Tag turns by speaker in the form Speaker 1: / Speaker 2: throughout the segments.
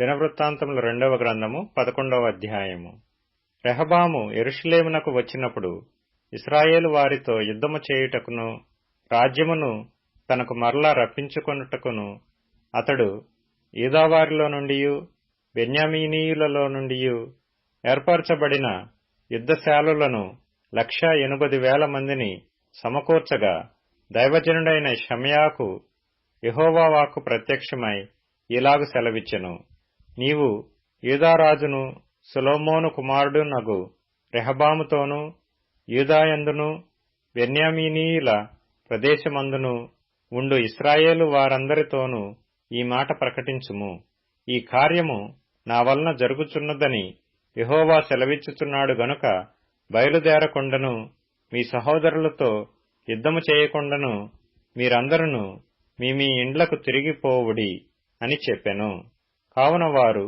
Speaker 1: దినవృత్తాంతముల రెండవ గ్రంథము పదకొండవ అధ్యాయము రెహబాము ఎరుషులేమునకు వచ్చినప్పుడు ఇస్రాయేలు వారితో యుద్ధము చేయుటకును రాజ్యమును తనకు మరలా రప్పించుకొనుటకును అతడు ఈదావారిలో నుండి బెన్యామీనీయులలో నుండి ఏర్పరచబడిన యుద్ధశాలులను లక్ష ఎనుబది వేల మందిని సమకూర్చగా దైవజనుడైన షమయాకు యహోవావాకు ప్రత్యక్షమై ఇలాగు సెలవిచ్చెను నీవు యూదారాజును సులోమోను కుమారుడు నగు రెహబాముతోనూ యూదాయందును వెన్యామీనీయుల ప్రదేశమందును ఉండు ఇస్రాయేలు వారందరితోనూ ఈ మాట ప్రకటించుము ఈ కార్యము నా వలన జరుగుచున్నదని యహోవా సెలవిచ్చుచున్నాడు గనుక బయలుదేరకుండను మీ సహోదరులతో యుద్ధము చేయకుండాను మీరందరూ మీ మీ ఇండ్లకు తిరిగిపోవుడి అని చెప్పెను కావున వారు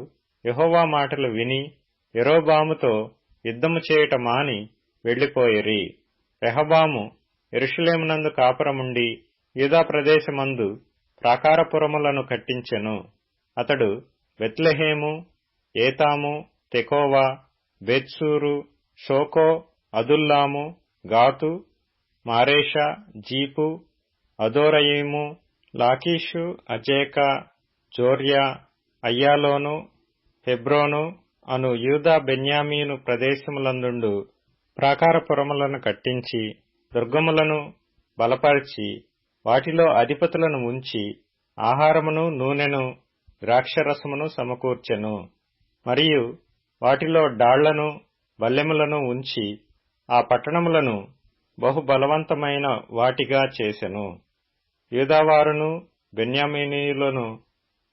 Speaker 1: యహోవా మాటలు విని ఎరోబాముతో యుద్ధము చేయట మాని వెళ్లిపోయేరి రెహబాము ఎరుషులేమునందు కాపురముండి యూదా ప్రదేశమందు ప్రాకారపురములను కట్టించెను అతడు వెత్లెహేము ఏతాము తెకోవా బెత్సూరు షోకో అదుల్లాము గాతు మారేషా జీపు అదోరయీము లాకీషు అజేకా జోర్యా అయ్యాలోను హెబ్రోను అను యూదా బెన్యామీను ప్రదేశములందుండు ప్రాకారపురములను కట్టించి దుర్గములను బలపరిచి వాటిలో అధిపతులను ఉంచి ఆహారమును నూనెను ద్రాక్షరసమును సమకూర్చెను మరియు వాటిలో డాళ్లను బల్లెములను ఉంచి ఆ పట్టణములను బహుబలవంతమైన వాటిగా చేసెను యూదావారును బెన్యామీనీయులను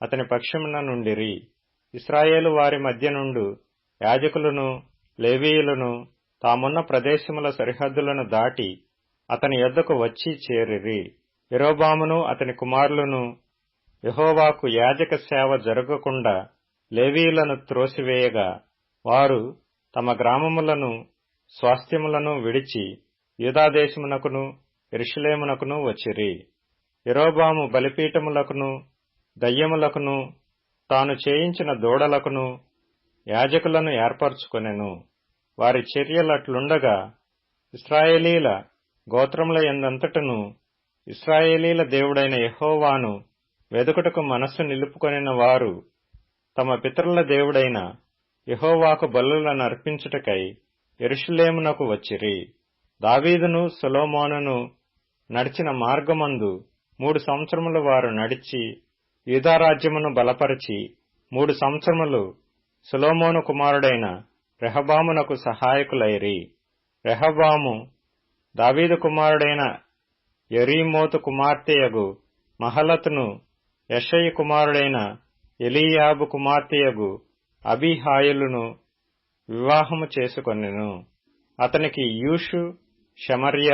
Speaker 1: అతని పక్షమున నుండిరి ఇస్రాయేలు వారి మధ్య నుండు యాజకులను లేవీయులను తామున్న ప్రదేశముల సరిహద్దులను దాటి అతని యొద్దకు వచ్చి చేరిరి ఇరోబామును అతని కుమారులను యహోవాకు యాజక సేవ జరగకుండా లేవీయులను త్రోసివేయగా వారు తమ గ్రామములను స్వాస్థ్యములను విడిచి యూదాదేశమునకును ఇరుషులేమునకును వచ్చిరి ఇరోబాము బలిపీఠములకును దయ్యములకును తాను చేయించిన దూడలకును యాజకులను ఏర్పరచుకొనెను వారి చర్యలట్లుండగా ఇస్రాయేలీల గోత్రముల ఎందంతటను ఇస్రాయేలీల దేవుడైన యహోవాను వెదుకుటకు మనస్సు నిలుపుకొనిన వారు తమ పితరుల దేవుడైన యహోవాకు బలులను అర్పించుటకై ఎరుషులేమునకు వచ్చిరి దావీదును సొలోమోనును నడిచిన మార్గమందు మూడు సంవత్సరముల వారు నడిచి యూధారాజ్యమును బలపరిచి మూడు సంవత్సరములు సులోమోను కుమారుడైన రెహబామునకు సహాయకులైరి రెహబాము దావీదు కుమారుడైన ఎరీమోతు కుమార్తెయగు మహలతును యషయ్య కుమారుడైన ఎలియాబు కుమార్తెయగు అబిహాయులును వివాహము చేసుకొనెను అతనికి యూషు షమర్య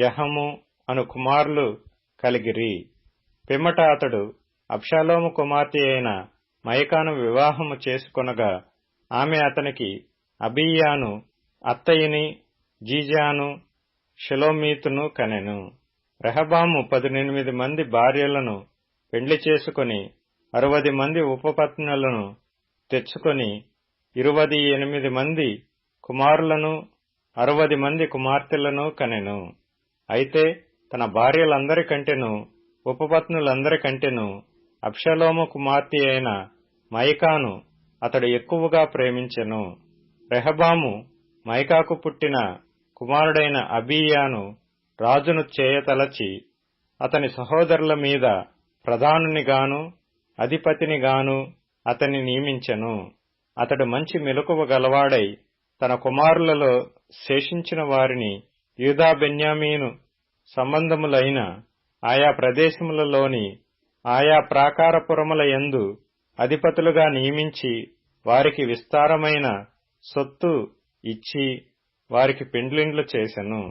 Speaker 1: జహము అను కుమారులు కలిగిరి పిమ్మట అతడు అబ్షాలోము కుమార్తె అయిన మయకాను వివాహము చేసుకొనగా ఆమె అతనికి అబియాను అత్తయ్యని జీజాను షిలోమీతును కనెను రెహబాము పదినెనిమిది మంది భార్యలను పెండ్లి చేసుకుని అరవది మంది ఉపపత్నులను తెచ్చుకొని ఇరువది ఎనిమిది మంది కుమారులను అరవది మంది కుమార్తెలను కనెను అయితే తన భార్యలందరికంటేను ఉపపత్నులందరికంటేను అబ్షలోము కుమార్తె అయిన మైకాను అతడు ఎక్కువగా ప్రేమించెను రెహబాము మైకాకు పుట్టిన కుమారుడైన అబీయాను రాజును చేయతలచి అతని సహోదరుల మీద ప్రధానునిగాను అధిపతినిగాను అతన్ని నియమించెను అతడు మంచి మెలకువ గలవాడై తన కుమారులలో శేషించిన వారిని యూదా బెన్యామీను సంబంధములైన ఆయా ప్రదేశములలోని ఆయా ప్రాకారపురముల యందు అధిపతులుగా నియమించి వారికి విస్తారమైన సొత్తు ఇచ్చి వారికి పెండ్లిండ్లు చేశను